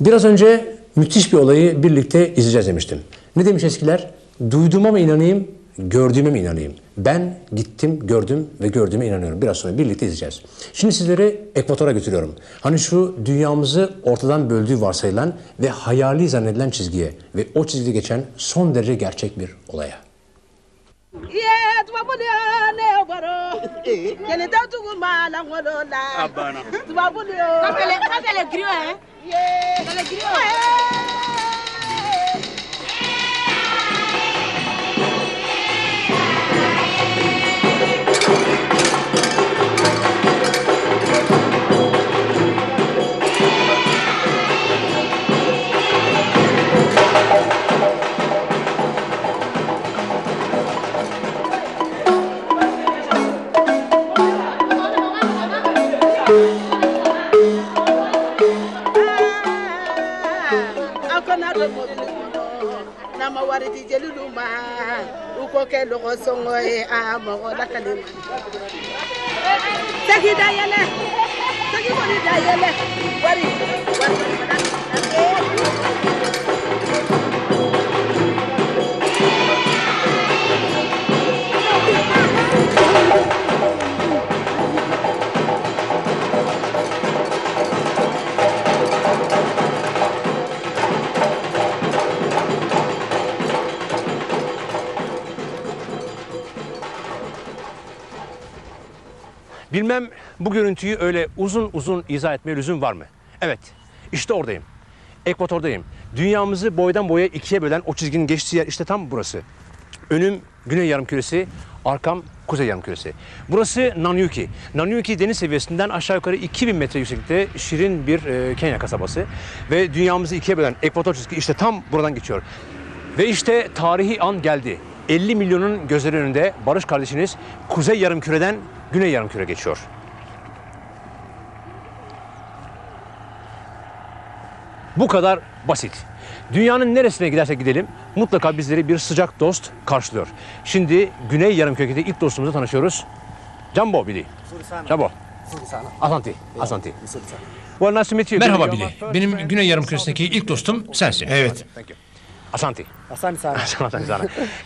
Biraz önce müthiş bir olayı birlikte izleyeceğiz demiştim. Ne demiş eskiler? Duyduğuma mı inanayım, gördüğüme mi inanayım? Ben gittim, gördüm ve gördüğüme inanıyorum. Biraz sonra birlikte izleyeceğiz. Şimdi sizleri ekvatora götürüyorum. Hani şu dünyamızı ortadan böldüğü varsayılan ve hayali zannedilen çizgiye ve o çizgide geçen son derece gerçek bir olaya. iye tubabule ne baro jeli tɛ tugu ma lankolo la tubabule. kabele kabele giriwa ye kabele giriwa. ko kɛ lɔgɔ sɔngɔ ye a mɔgɔ lakale ma. Segi dayɛlɛ segi kɔni dayɛlɛ wari wari. Bilmem bu görüntüyü öyle uzun uzun izah etmeye lüzum var mı? Evet, işte oradayım. Ekvatordayım. Dünyamızı boydan boya ikiye bölen o çizginin geçtiği yer işte tam burası. Önüm Güney Yarımküresi, arkam Kuzey Yarımküresi. Burası Nanyuki. Nanyuki deniz seviyesinden aşağı yukarı 2000 metre yükseklikte şirin bir e, Kenya kasabası. Ve dünyamızı ikiye bölen ekvator çizgi işte tam buradan geçiyor. Ve işte tarihi an geldi. 50 milyonun gözleri önünde Barış kardeşiniz Kuzey Yarımküre'den Güney Yarımküre geçiyor. Bu kadar basit. Dünyanın neresine gidersek gidelim mutlaka bizleri bir sıcak dost karşılıyor. Şimdi Güney Yarımküre'de ilk dostumuzla tanışıyoruz. Jambo Billy. Jambo. Asanti. Asanti. Merhaba Billy. Benim Güney Yarımküresi'ndeki ilk dostum sensin. Evet. Asanti. Asanti sana.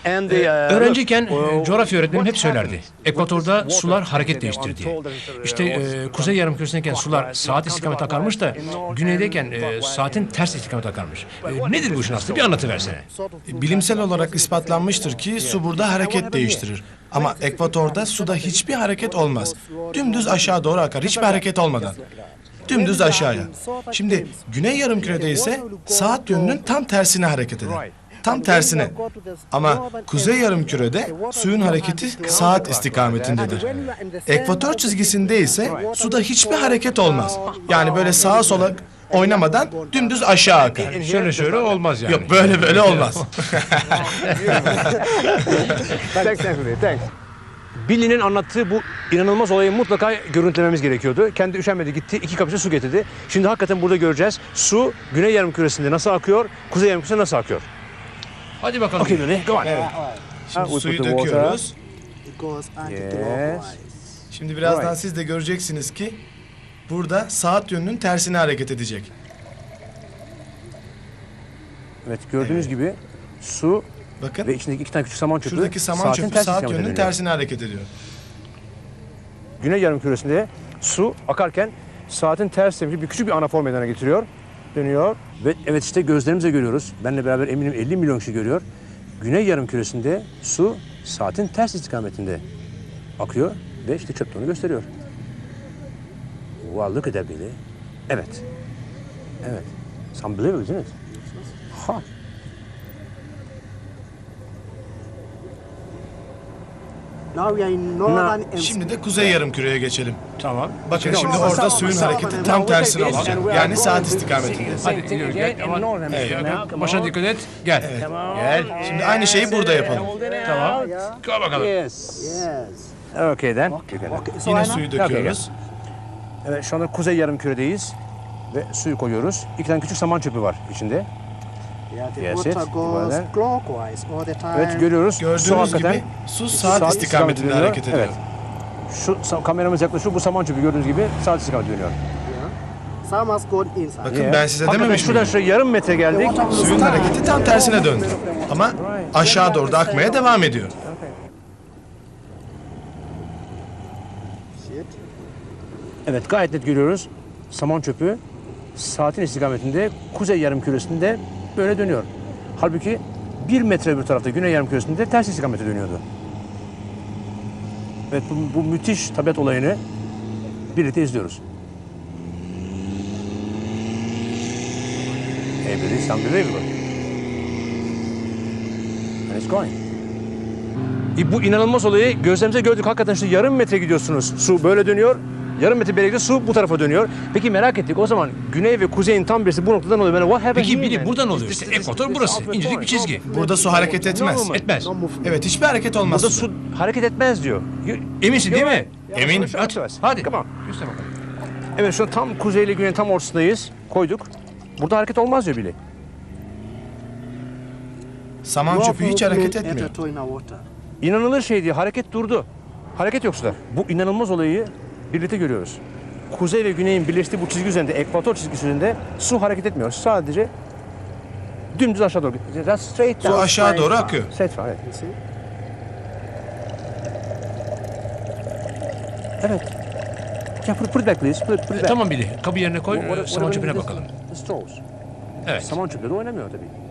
And the, uh, Öğrenciyken e, coğrafya öğretmenim hep söylerdi. Ekvatorda sular hareket değiştir diye. it İşte e, uh, Kuzey Yarımküresi'ndeyken sular saat istikamet akarmış da güneydeyken e, saatin ters istikamet akarmış. E, nedir bu işin aslı? Bir anlatıversene. Bilimsel olarak ispatlanmıştır ki su burada hareket değiştirir. Ama ekvatorda suda hiçbir hareket olmaz. Dümdüz aşağı doğru akar hiçbir hareket olmadan. Dümdüz aşağıya. Şimdi güney yarımkürede ise saat yönünün tam tersine hareket eder. Tam tersine. Ama kuzey yarımkürede suyun hareketi saat istikametindedir. Ekvator çizgisinde ise suda hiçbir hareket olmaz. Yani böyle sağa sola oynamadan dümdüz aşağı akar. Şöyle şöyle olmaz yani. Yok böyle böyle olmaz. Thanks, Billy, thanks. Billy'nin anlattığı bu inanılmaz olayı mutlaka görüntülememiz gerekiyordu. Kendi üşenmedi gitti, iki kapısı su getirdi. Şimdi hakikaten burada göreceğiz. Su Güney Yarımküresi'nde nasıl akıyor, Kuzey Yarımküresi'nde nasıl akıyor. Hadi bakalım. Okay, Billy, go on. Şimdi we suyu put the water. döküyoruz. Yes. Şimdi birazdan Right. siz de göreceksiniz ki burada saat yönünün tersine hareket edecek. Evet, gördüğünüz gibi su Bakın ve içindeki iki tane küçük saman çöpü şuradaki saman saatin çöpü ters saat yönünün dönüyor. tersine hareket ediyor. Güney Yarımküresi'nde su akarken saatin ters tepki bir küçük bir anafor meydana getiriyor. Dönüyor ve evet işte gözlerimizle görüyoruz. Benle beraber eminim 50 milyon kişi görüyor. Güney Yarımküresi'nde su saatin ters istikametinde akıyor ve işte çöp onu gösteriyor. Wow, look at that Billy. Evet. Evet. It's unbelievable, isn't it? Ha. Şimdi de kuzey yarımküreye geçelim. Tamam. Bakın şimdi orada suyun hareketi tam tersine olacak. Yani saat istikametinde. Hadi yürü gel. Aman. Başına dikkat et. Gel. Gel. Şimdi aynı şeyi burada yapalım. Tamam. Gel bakalım. Yes. Okay then. Yine suyu döküyoruz. Evet şu anda kuzey yarımküredeyiz ve suyu koyuyoruz. İki tane küçük saman çöpü var içinde. Yes, it. Yuvarlan. Evet görüyoruz. su Gördüğünüz hakikaten gibi su saat istikametinde dönüyor. hareket ediyor. Evet. Şu kameramız yaklaşıyor. Bu saman çöpü gördüğünüz gibi saat istikametinde dönüyor. Bakın ben size Hakikaten dememiş şuradan miydim? şuraya yarım metre geldik. Suyun hareketi tam tersine döndü. Ama aşağı doğru da akmaya devam ediyor. Evet gayet net görüyoruz. Saman çöpü saatin istikametinde kuzey yarım küresinde böyle dönüyor. Halbuki bir metre bir tarafta güney yarım küresinde ters istikamete dönüyordu. Evet bu, bu müthiş tabiat olayını birlikte izliyoruz. Everything is unbelievable. And it's going. E, Bu inanılmaz olayı gözlerimize gördük. Hakikaten işte yarım metre gidiyorsunuz. Su böyle dönüyor. Yarım metre gidiyor. Su bu tarafa dönüyor. Peki merak ettik. O zaman güney ve kuzeyin tam birisi bu noktadan oluyor. Yani what happened Peki biri buradan oluyor işte. Ekvator burası. İncecik bir çizgi. Burada su hareket etmez. Etmez. Evet hiçbir hareket olmaz. Burada su hareket etmez diyor. Eminsin değil mi? Eminim. At. Hadi. Come on. Göster bakalım. Evet şu an tam kuzey ile güneyin tam ortasındayız. Koyduk. Burada hareket olmaz diyor Billy. Saman çöpü hiç hareket etmiyor. İnanılır şey diye hareket durdu. Hareket yok suda. Bu inanılmaz olayı birlikte görüyoruz. Kuzey ve güneyin birleştiği bu çizgi üzerinde, ekvator çizgisi üzerinde su hareket etmiyor. Sadece dümdüz aşağı doğru. Just straight Su down. aşağı doğru akıyor. Straight down, evet. Evet. Ya put, put it back please. Put, put it back. Tamam Billy. Kabı yerine koy. What- what- Saman çöpüne bakalım. the straws? Evet. Saman çöpleri oynamıyor tabii.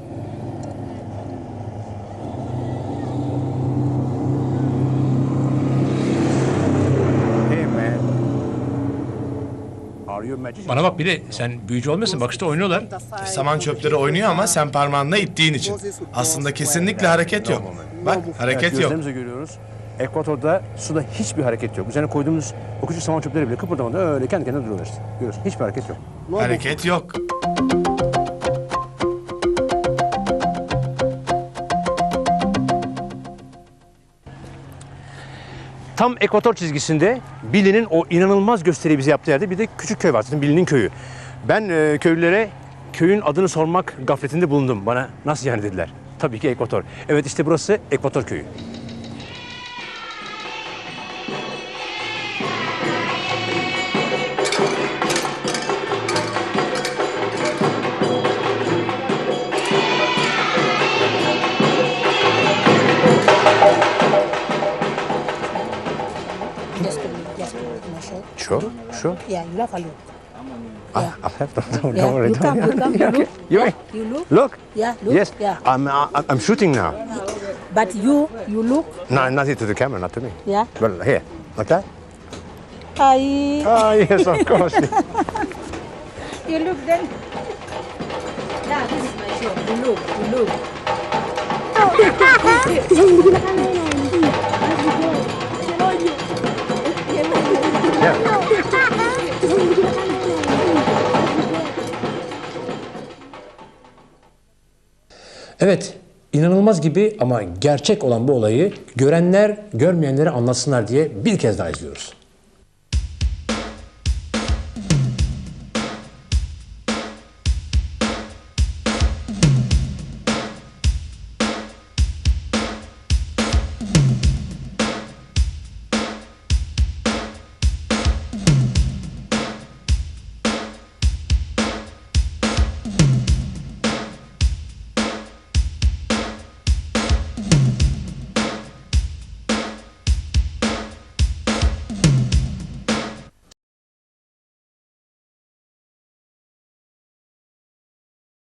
Bana bak Billy. Sen büyücü olmasın. Bak işte oynuyorlar. Saman çöpleri oynuyor ama sen parmağınla ittiğin için. Aslında kesinlikle hareket yok. Bak hareket yok. gözlerimizle görüyoruz. Ekvatorda suda hiçbir hareket yok. Üzerine koyduğumuz o küçük saman çöpleri bile kıpırdamadan öyle kendi kendine duruyorlar işte. Görüyorsun hiçbir hareket yok. Hareket yok. Tam ekvator çizgisinde Billy'nin o inanılmaz gösteriyi bize yaptığı yerde bir de küçük köy var. Zaten Billy'nin köyü. Ben e, köylülere köyün adını sormak gafletinde bulundum. Bana nasıl yani dediler. Tabii ki ekvator. Evet işte burası ekvator köyü. Sure, sure. Yeah, you have a look. I, I have to, don't, Yeah, don't worry. you don't come, you come, you look. You Yeah, may- you look. Look. Yeah, look. Yes. Yeah. I'm, uh, I'm shooting now. But you, you look. No, nothing to the camera, not to me. Yeah. Well, here, like that. I. Ah, yes, of course. You look then. Yeah, this is my show. You look, you look. Evet. inanılmaz gibi ama gerçek olan bu olayı görenler görmeyenlere anlatsınlar diye bir kez daha izliyoruz.